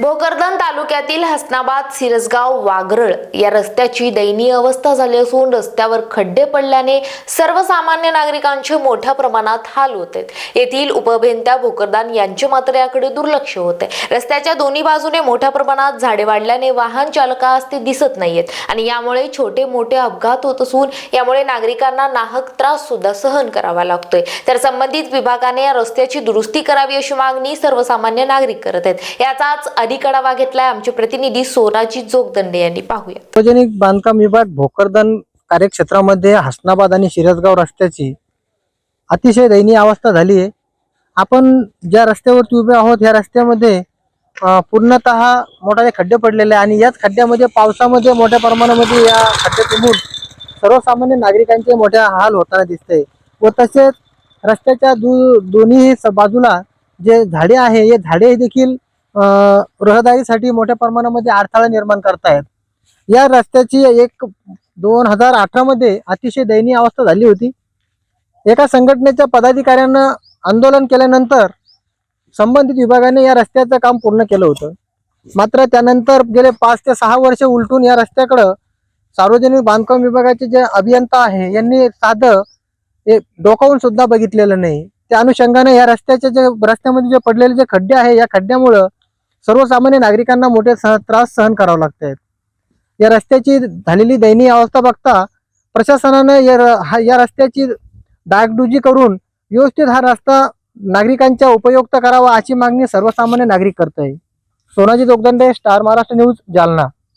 भोकरदन तालुक्यातील हसनाबाद सिरसगाव वागरळ या रस्त्याची दयनीय अवस्था झाली असून रस्त्यावर खड्डे पडल्याने सर्वसामान्य नागरिकांचे मोठ्या प्रमाणात हाल होत. आहेत येथील उपअभियंत्या भोकरदान यांचे मात्र याकडे दुर्लक्ष होते. रस्त्याच्या दोन्ही बाजूने मोठ्या प्रमाणात झाडे वाढल्याने वाहन चालकास ते दिसत नाहीयेत आणि यामुळे छोटे मोठे अपघात होत असून यामुळे नागरिकांना नाहक त्रास सुद्धा सहन करावा लागतोय. तर संबंधित विभागाने या रस्त्याची दुरुस्ती करावी अशी मागणी सर्वसामान्य नागरिक करत आहेत. याचाच अधिक आढावा घेतलाय आमचे प्रतिनिधी सोनाजी जोगदंडे यांनी. पाहूया. सार्वजनिक बांधकाम विभाग भोकरदन कार्यक्षेत्रामध्ये हसनाबाद आणि शिरसगाव रस्त्याची अतिशय दयनीय अवस्था झाली आहे. आपण ज्या रस्त्यावरती उभे आहोत या रस्त्यामध्ये पूर्णत पूर्णतः मोठाले खड्डे पडलेले आहे आणि याच खड्ड्यामध्ये पावसामध्ये मोठ्या प्रमाणामध्ये या खड्ड्यातून सर्वसामान्य नागरिकांचे मोठ्या हाल होताना दिसते व तसेच रस्त्याच्या दु दोन्ही स- बाजूला जे झाडे आहे हे झाडे देखील रहदारीसाठी मोठ्या प्रमाणामध्ये अडथळा निर्माण करतायत. या रस्त्याची एक दोन हजार अठरामध्ये अतिशय दयनीय अवस्था झाली होती. एका संघटनेच्या पदाधिकाऱ्यानं आंदोलन केल्यानंतर संबंधित विभागाने या रस्त्याचं काम पूर्ण केलं होतं. मात्र त्यानंतर गेले पाच ते सहा वर्ष उलटून या रस्त्याकडं सार्वजनिक बांधकाम विभागाचे जे अभियंता आहे यांनी साधं हे डोकावून सुद्धा बघितलेलं नाही. त्या अनुषंगाने या रस्त्याचे जे रस्त्यामध्ये जे पडलेले जे खड्डे आहे या खड्ड्यामुळं सर्वसामान्य नागरिकांना मोठे सह त्रास सहन करावे लागत. आहेत या रस्त्याची झालेली दयनीय अवस्था बघता प्रशासनानं या र- हा- या रस्त्याची डागडुजी करून व्यवस्थित हा रस्ता नागरिकांच्या उपयुक्त करावा अशी मागणी सर्वसामान्य नागरिक करत आहे सोनाजी जोगदंडे स्टार महाराष्ट्र न्यूज जालना.